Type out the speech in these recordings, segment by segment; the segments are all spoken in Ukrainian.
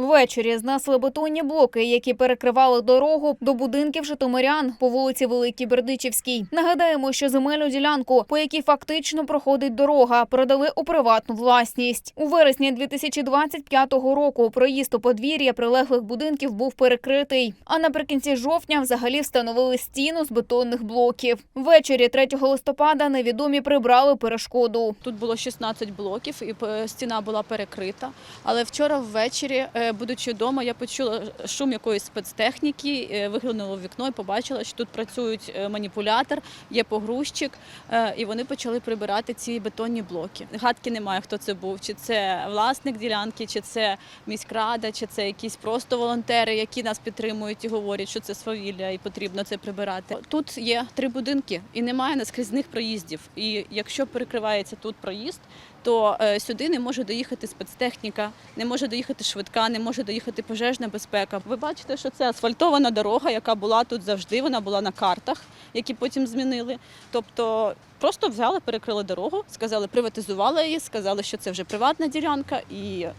Ввечері знесли бетонні блоки, які перекривали дорогу до будинків житомирян по вулиці Великій Бердичівській. Нагадаємо, що земельну ділянку, по якій фактично проходить дорога, передали у приватну власність. У вересні 2025 року проїзд у подвір'я прилеглих будинків був перекритий. А наприкінці жовтня взагалі встановили стіну з бетонних блоків. Ввечері 3 листопада невідомі прибрали перешкоду. Тут було 16 блоків, і е, стіна була перекрита. Але вчора ввечері, е, будучи вдома, я почула шум якоїсь спецтехніки, е, виглянула в вікно і побачила, що тут працюють е, маніпулятор, є погрузчик, е, і вони почали прибирати ці бетонні блоки. Гадки немає, хто це був, чи це власник ділянки, чи це міськрада, чи це якісь просто волонтери, які нас підтримують і говорять, що це свавілля і потрібно це прибирати. Тут є три будинки і немає наскрізних проїздів. І якщо перекривається тут проїзд, то сюди не може доїхати спецтехніка, не може доїхати швидка, не може доїхати пожежна безпека. Ви бачите, що це асфальтована дорога, яка була тут завжди. Вона була на картах, які потім змінили. Тобто просто взяли, перекрили дорогу, сказали, приватизували її, сказали, що це вже приватна ділянка і е,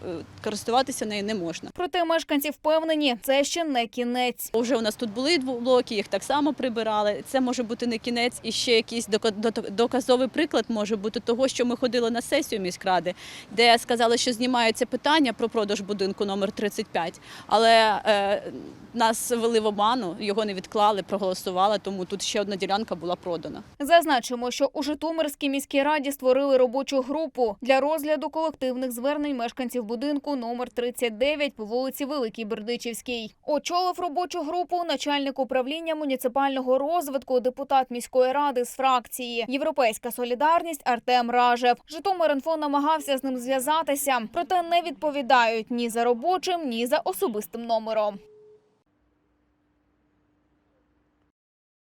користуватися нею не можна. Проте мешканці впевнені, це ще не кінець. Уже у нас тут були блоки, їх так само прибирали. Це може бути не кінець, і ще якийсь дока- доказовий приклад може бути того, що ми ходили на сесію міськради, де сказали, що знімається питання про продаж будинку номер 35, але е, нас вели в обману, його не відклали, проголосували, тому тут ще одна ділянка була продана. Зазначимо, що у Житомирській міській раді створили робочу групу для розгляду колективних звернень мешканців будинку номер 39 по вулиці Великій Бердичівській. Очолив робочу групу начальник управління муніципального розвитку, депутат міської ради з фракції Європейська солідарність Артем Ражев. Житомир.Інфо намагався з ним зв'язатися, проте не відповідають ні за робочим, ні за особистим номером.